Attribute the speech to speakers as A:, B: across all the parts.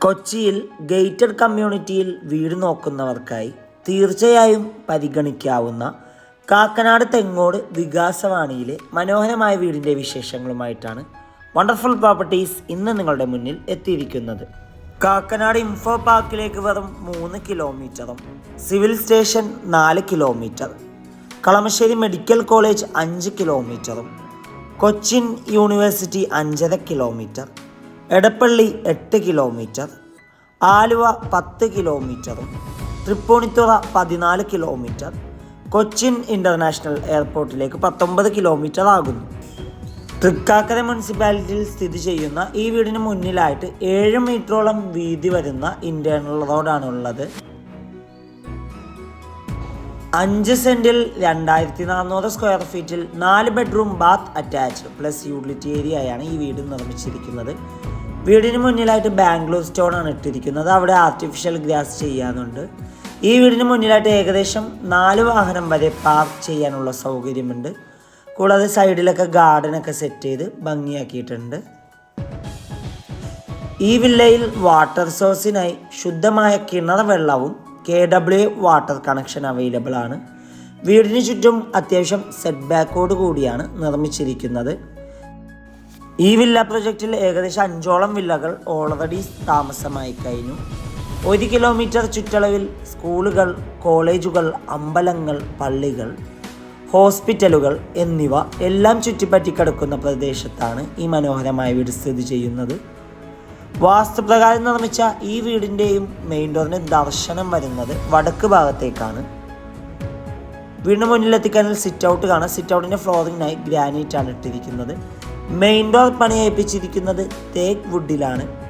A: കൊച്ചിയിൽ ഗേറ്റഡ് കമ്മ്യൂണിറ്റിയിൽ വീട് നോക്കുന്നവർക്കായി തീർച്ചയായും പരിഗണിക്കാവുന്ന കാക്കനാട് തെങ്ങോട് വികാസവാണിയിലെ മനോഹരമായ വീടിന്റെ വിശേഷങ്ങളുമായിട്ടാണ് വണ്ടർഫുൾ പ്രോപ്പർട്ടീസ് ഇന്ന് നിങ്ങളുടെ മുന്നിൽ എത്തിയിരിക്കുന്നത്. കാക്കനാട് ഇൻഫോ പാർക്കിലേക്ക് വെറും മൂന്ന് കിലോമീറ്ററും സിവിൽ സ്റ്റേഷൻ നാല് കിലോമീറ്റർ കളമശ്ശേരി മെഡിക്കൽ കോളേജ് അഞ്ച് കിലോമീറ്ററും കൊച്ചിൻ യൂണിവേഴ്സിറ്റി അഞ്ചര കിലോമീറ്റർ എടപ്പള്ളി എട്ട് കിലോമീറ്റർ ആലുവ പത്ത് കിലോമീറ്ററും തൃപ്പൂണിത്തുറ പതിനാല് കിലോമീറ്റർ കൊച്ചിൻ ഇന്റർനാഷണൽ എയർപോർട്ടിലേക്ക് പത്തൊമ്പത് കിലോമീറ്റർ ആകുന്നു. തൃക്കാക്കര മുനിസിപ്പാലിറ്റിയിൽ സ്ഥിതി ചെയ്യുന്ന ഈ വീടിന് മുന്നിലായിട്ട് ഏഴ് മീറ്ററോളം വീതി വരുന്ന ഇന്റേർണൽ റോഡാണുള്ളത് അഞ്ച് സെന്റിൽ രണ്ടായിരത്തി നാനൂറ് സ്ക്വയർ ഫീറ്റിൽ നാല് bedroom bath attach plus utility ഏരിയയാണ് ഈ വീട് നിർമ്മിച്ചിരിക്കുന്നത്. വീടിന് മുന്നിലായിട്ട് ബാംഗ്ലൂർ സ്റ്റോൺ ആണ് ഇട്ടിരിക്കുന്നത്. അവിടെ ആർട്ടിഫിഷ്യൽ ഗ്രാസ് ചെയ്യാനുണ്ട്. ഈ വീടിന് മുന്നിലായിട്ട് ഏകദേശം നാല് വാഹനം വരെ പാർക്ക് ചെയ്യാനുള്ള സൗകര്യമുണ്ട്. കൂടാതെ സൈഡിലൊക്കെ ഗാർഡനൊക്കെ സെറ്റ് ചെയ്ത് ഭംഗിയാക്കിയിട്ടുണ്ട്. ഈ വില്ലയിൽ വാട്ടർ സോഴ്സിനായി ശുദ്ധമായ കിണർ വെള്ളവും K W water connection available ആണ്. വീടിന് ചുറ്റും അത്യാവശ്യം സെറ്റ് ബാക്കോട് കൂടിയാണ് നിർമ്മിച്ചിരിക്കുന്നത്. ഈ വില്ല പ്രൊജക്റ്റിൽ ഏകദേശം അഞ്ചോളം വില്ലകൾ ഓൾറെഡി താമസമായി കഴിഞ്ഞു. ഒരു കിലോമീറ്റർ ചുറ്റളവിൽ സ്കൂളുകൾ കോളേജുകൾ അമ്പലങ്ങൾ പള്ളികൾ ഹോസ്പിറ്റലുകൾ എന്നിവ എല്ലാം ചുറ്റിപ്പറ്റി കിടക്കുന്ന പ്രദേശത്താണ് ഈ മനോഹരമായ വീട് സ്ഥിതി ചെയ്യുന്നത്. വാസ്തുപ്രകാരം നിർമ്മിച്ച ഈ വീടിന്റെയും മെയിൻ ഡോറിന് ദർശനം വരുന്നത് വടക്ക് ഭാഗത്തേക്കാണ്. വീടിന് മുന്നിലെത്തിക്കാനിൽ സിറ്റ് ഔട്ട് കാണാം. സിറ്റ് ഔട്ടിന്റെ ഫ്ലോറിങ്ങിനായി ഗ്രാനൈറ്റ് ആണ് ഇട്ടിരിക്കുന്നത്. മെയിൻ ഡോർ പണിയേൽപ്പിച്ചിരിക്കുന്നത് തേക്ക് വുഡിലാണ്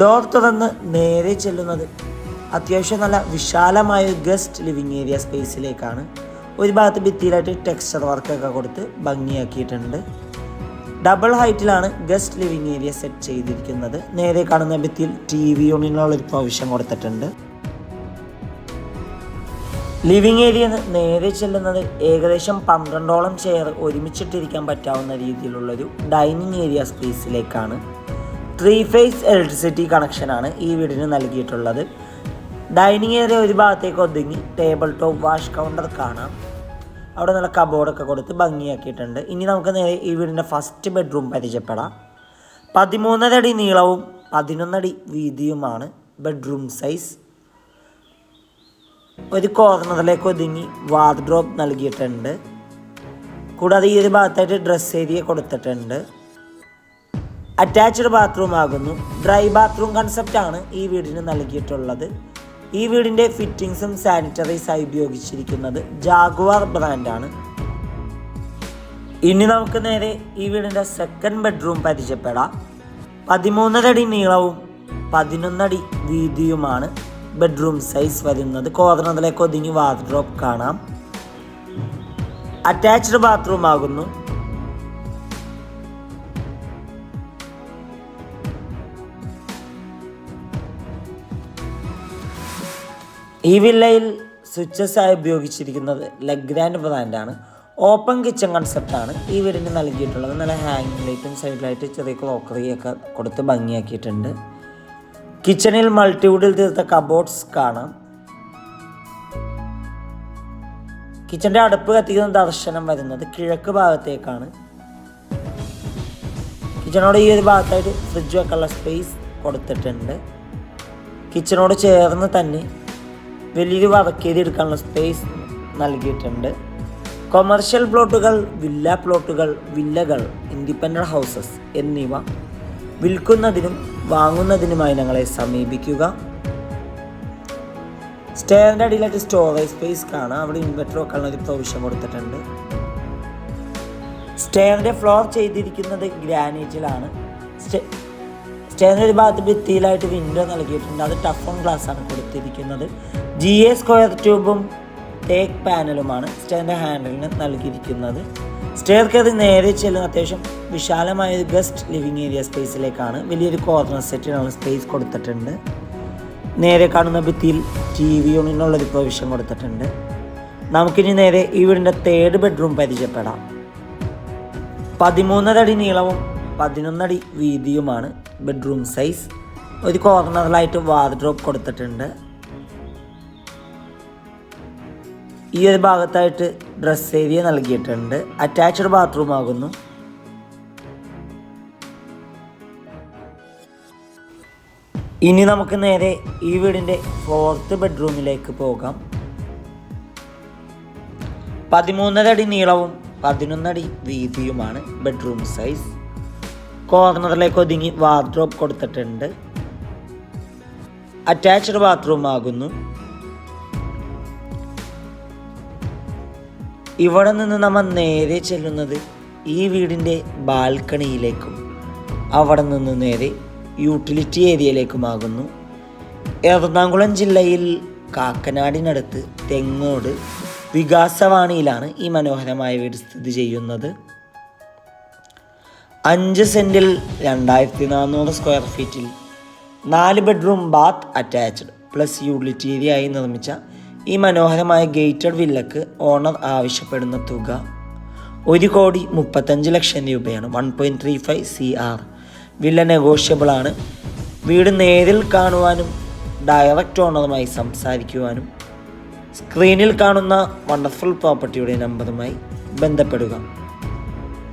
A: ഡോർ തുറന്ന് നേരെ ചെല്ലുന്നത്. അത്യാവശ്യം നല്ല വിശാലമായ ഗസ്റ്റ് ലിവിങ് ഏരിയ സ്പേസിലേക്കാണ്. ഒരു ഭാഗത്ത് ഭിത്തിയിലായിട്ട് ടെക്സ്ചർ വർക്കൊക്കെ കൊടുത്ത് ഭംഗിയാക്കിയിട്ടുണ്ട്. ഡബിൾ ഹൈറ്റിലാണ് ഗസ്റ്റ് ലിവിങ് ഏരിയ സെറ്റ് ചെയ്തിരിക്കുന്നത്. നേരെ കാണുന്ന ഭിത്തിയിൽ ടി വി യൂണിനുള്ള ഒരു പ്രൊവിഷൻ കൊടുത്തിട്ടുണ്ട് ലിവിങ് ഏരിയ നേരെ ചെല്ലുന്നത് ഏകദേശം പന്ത്രണ്ടോളം ചെയർ ഒരുമിച്ചിട്ടിരിക്കാൻ പറ്റാവുന്ന രീതിയിലുള്ളൊരു ഡൈനിങ് ഏരിയ സ്പേസിലേക്കാണ്. ത്രീ ഫേസ് ഇലക്ട്രിസിറ്റി കണക്ഷനാണ് ഈ വീടിന് നൽകിയിട്ടുള്ളത്. ഡൈനിങ് ഏരിയ ഒരു ഭാഗത്തേക്ക് ഒതുങ്ങി ടേബിൾ ടോപ്പ് വാഷ് കൗണ്ടർ കാണാം. അവിടെ നല്ല കബോർഡൊക്കെ കൊടുത്ത് ഭംഗിയാക്കിയിട്ടുണ്ട്. ഇനി നമുക്ക് നേരെ ഈ വീടിന്റെ ഫസ്റ്റ് ബെഡ്റൂം പരിചയപ്പെടാം. പതിമൂന്നരടി നീളവും പതിനൊന്നടി വീതിയുമാണ് ബെഡ്റൂം സൈസ് ഒരു കോർണറിലേക്ക് ഒതുങ്ങി വാർഡ്രോബ് നൽകിയിട്ടുണ്ട്. കൂടാതെ ഈ ഒരു ഭാഗത്തായിട്ട് ഡ്രസ്സ് ഏരിയ കൊടുത്തിട്ടുണ്ട്. അറ്റാച്ച്ഡ് ബാത്റൂം ആകുന്നു. ഡ്രൈ ബാത്റൂം കൺസെപ്റ്റ് ആണ് ഈ വീടിന് നൽകിയിട്ടുള്ളത്. ഈ വീടിന്റെ ഫിറ്റിങ്സും സാനിറ്ററീസായി ഉപയോഗിച്ചിരിക്കുന്നത് ജാഗുവാർ ബ്രാൻഡാണ് ഇനി നമുക്ക് നേരെ ഈ വീടിന്റെ സെക്കൻഡ് ബെഡ്റൂം പരിചയപ്പെടാം. പതിമൂന്നരടി നീളവും പതിനൊന്നടി വീതിയുമാണ് ബെഡ്റൂം സൈസ് വരുന്നത്. കോർണറിലേക്ക് ഒതുങ്ങി വാർഡ്രോപ്പ് കാണാം. അറ്റാച്ച്ഡ് ബാത്റൂം ആകുന്നു. ഈ വില്ലയിൽ സ്വിച്ചസ് ആയി ഉപയോഗിച്ചിരിക്കുന്നത് ലഗ്രാൻഡ് ബ്രാൻഡാണ് ഓപ്പൺ കിച്ചൺ കൺസെപ്റ്റാണ് ഈ വീടിന് നൽകിയിട്ടുള്ളത്. നല്ല ഹാങ്ങിങ് ലൈറ്റും സൈഡിലായിട്ട് ചെറിയ ക്ലോക്കറിയൊക്കെ കൊടുത്ത് ഭംഗിയാക്കിയിട്ടുണ്ട്. കിച്ചണിൽ മൾട്ടിവുഡിൽ തീർത്ത കബോർഡ്സ് കാണാം. കിച്ചന്റെ അടുപ്പ് കത്തിക്കുന്ന ദർശനം വരുന്നത് കിഴക്ക് ഭാഗത്തേക്കാണ്. കിച്ചണോട് ഈ ഒരു ഭാഗത്തായിട്ട് ഫ്രിഡ്ജ് വെക്കാനുള്ള സ്പേസ് കൊടുത്തിട്ടുണ്ട്. കിച്ചണോട് ചേർന്ന് തന്നെ വലിയൊരു വതക്കേതി എടുക്കാനുള്ള സ്പേസ് നൽകിയിട്ടുണ്ട്. കൊമേർഷ്യൽ പ്ലോട്ടുകൾ വില്ല പ്ലോട്ടുകൾ വില്ലകൾ ഇൻഡിപെൻഡന്റ് ഹൗസസ് എന്നിവ വിൽക്കുന്നതിനും വാങ്ങുന്നതിനുമായി ഞങ്ങളെ സമീപിക്കുക. സ്റ്റേറിന്റെ അടിയിലായിട്ട് സ്റ്റോറേജ് സ്പേസ് കാണാം. അവിടെ ഇൻവെർട്ടർ വെക്കാനുള്ള ഒരു പ്രൊവിഷൻ കൊടുത്തിട്ടുണ്ട്. സ്റ്റേറിന്റെ ഫ്ലോർ ചെയ്തിരിക്കുന്നത് ഗ്രാനൈറ്റിലാണ് സ്റ്റെയറിന്റെ ഒരു ഭാഗത്ത് ഭിത്തിയിലായിട്ട് വിൻഡോ നൽകിയിട്ടുണ്ട്. അത് ടഫ് ഓൺ ഗ്ലാസ് ആണ് കൊടുത്തിരിക്കുന്നത്. ജി എ സ്ക്വയർ ട്യൂബും ടേക്ക് പാനലുമാണ് സ്റ്റെയറിന്റെ ഹാൻഡിലിന് നൽകിയിരിക്കുന്നത്. സ്റ്റേർക്ക് അത് നേരെ ചെല്ലുന്ന അത്യാവശ്യം വിശാലമായ ഒരു ഗസ്റ്റ് ലിവിങ് ഏരിയ സ്പേസിലേക്കാണ് വലിയൊരു കോർണർ സെറ്റിനുള്ള സ്പേസ് കൊടുത്തിട്ടുണ്ട്. നേരെ കാണുന്ന ഭിത്തിയിൽ ടി വി യൂണിനുള്ളൊരു പ്രൊവിഷൻ കൊടുത്തിട്ടുണ്ട്. നമുക്കിനി നേരെ ഈ വീടിന്റെ തേർഡ് ബെഡ്റൂം പരിചയപ്പെടാം. പതിമൂന്നര അടി നീളവും പതിനൊന്നടി വീതിയുമാണ് ബെഡ്റൂം സൈസ് ഒരു കോർണറിലായിട്ട് വാർഡ്രോപ്പ് കൊടുത്തിട്ടുണ്ട്. ഈ ഒരു ഭാഗത്തായിട്ട് ഡ്രസ് ഏരിയ നൽകിയിട്ടുണ്ട്. അറ്റാച്ച്ഡ് ബാത്റൂം ആകുന്നു. ഇനി നമുക്ക് നേരെ ഈ വീടിന്റെ ഫോർത്ത് ബെഡ്റൂമിലേക്ക് പോകാം. പതിമൂന്നര അടി നീളവും പതിനൊന്നടി വീതിയുമാണ് ബെഡ്റൂം സൈസ് കോർണറിലേക്ക് ഒതുങ്ങി വാർഡ്രോബ് കൊടുത്തിട്ടുണ്ട്. അറ്റാച്ച്ഡ് ബാത്റൂം ആകുന്നു. ഇവിടെ നിന്ന് നമ്മൾ നേരെ ചെല്ലുന്നത് ഈ വീടിന്റെ ബാൽക്കണിയിലേക്കും അവിടെ നിന്ന് നേരെ യൂട്ടിലിറ്റി ഏരിയയിലേക്കുമാകുന്നു എറണാകുളം ജില്ലയിൽ കാക്കനാടിനടുത്ത് തെങ്ങോട് വികാസവാണിയിലാണ് ഈ മനോഹരമായ വീട് സ്ഥിതി ചെയ്യുന്നത്. അഞ്ച് സെന്റിൽ രണ്ടായിരത്തി നാനൂറ് സ്ക്വയർ ഫീറ്റിൽ നാല് bedroom bath attached plus utility ആയി നിർമ്മിച്ച ഈ മനോഹരമായ ഗേറ്റഡ് വില്ലക്ക് ഓണർ ആവശ്യപ്പെടുന്ന തുക ഒരു കോടി മുപ്പത്തഞ്ച് ലക്ഷം രൂപയാണ്. One point three five C R villa negotiable ആണ്. വീട് നേരിൽ കാണുവാനും ഡയറക്റ്റ് ഓണറുമായി സംസാരിക്കുവാനും സ്ക്രീനിൽ കാണുന്ന വണ്ടർഫുൾ പ്രോപ്പർട്ടിയുടെ നമ്പറുമായി ബന്ധപ്പെടുക.